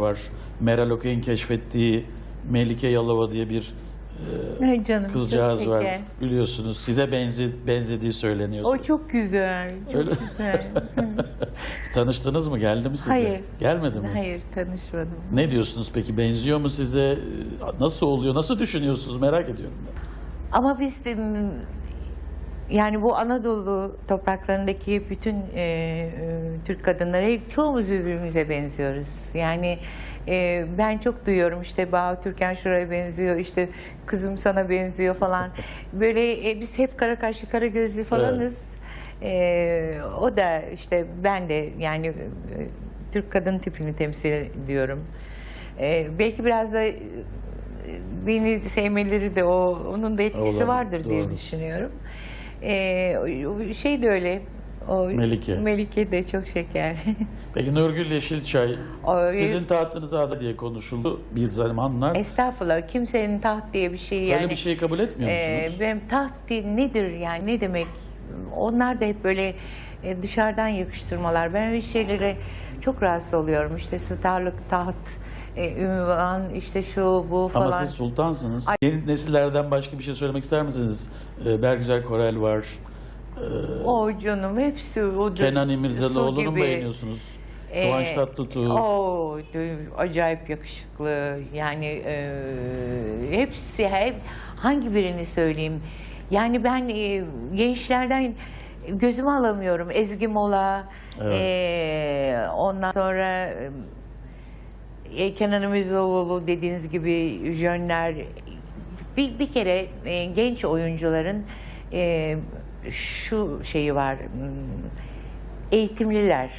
var. Meral Okay'ın keşfettiği Melike Yalova diye bir Ay canım. kızcağız var. Biliyorsunuz size benzi, benzediği söyleniyor. O çok güzel. Çok Öyle- güzel. Tanıştınız mı? Geldi mi size? Hayır. Gelmedi mi? Hayır tanışmadım. Ne diyorsunuz peki? Benziyor mu size? Nasıl oluyor? Nasıl düşünüyorsunuz? Merak ediyorum ben. Ama biz yani bu Anadolu topraklarındaki bütün e, e, Türk kadınları çoğumuz birbirimize benziyoruz. Yani e, ben çok duyuyorum işte Bağ Türkan şuraya benziyor, işte kızım sana benziyor falan. Böyle e, biz hep kara kaşlı, kara gözlü falanız. E, o da işte ben de yani e, Türk kadın tipini temsil ediyorum. E, belki biraz da e, beni sevmeleri de o onun da etkisi Olabilir, vardır diye doğru. düşünüyorum. Ee, şey de öyle. O, Melike. Melike de çok şeker. Peki Nurgül Yeşilçay, O- sizin tahtınız adı diye konuşuldu bir zamanlar. Estağfurullah kimsenin taht diye bir şey Öyle yani. bir şey kabul etmiyor Ee, musunuz? benim taht di- nedir yani ne demek? Onlar da hep böyle e, dışarıdan yakıştırmalar. Ben öyle şeylere çok rahatsız oluyorum. İşte starlık, taht, e, ünvan, işte şu bu falan. Ama siz sultansınız. Yeni nesillerden başka bir şey söylemek ister misiniz? Ee, Bergüzar Korel var. O canım hepsi o Kenan İmirzalıoğlu'nu mu beğeniyorsunuz? Ee, Kıvanç Tatlıtuğ. O acayip yakışıklı. Yani e, hepsi hep hangi birini söyleyeyim? Yani ben e, gençlerden gözümü alamıyorum. Ezgi Mola, Evet. e, ondan sonra e, Kenan İmirzalıoğlu dediğiniz gibi jönler bir, bir kere e, genç oyuncuların e, şu şeyi var hmm, eğitimliler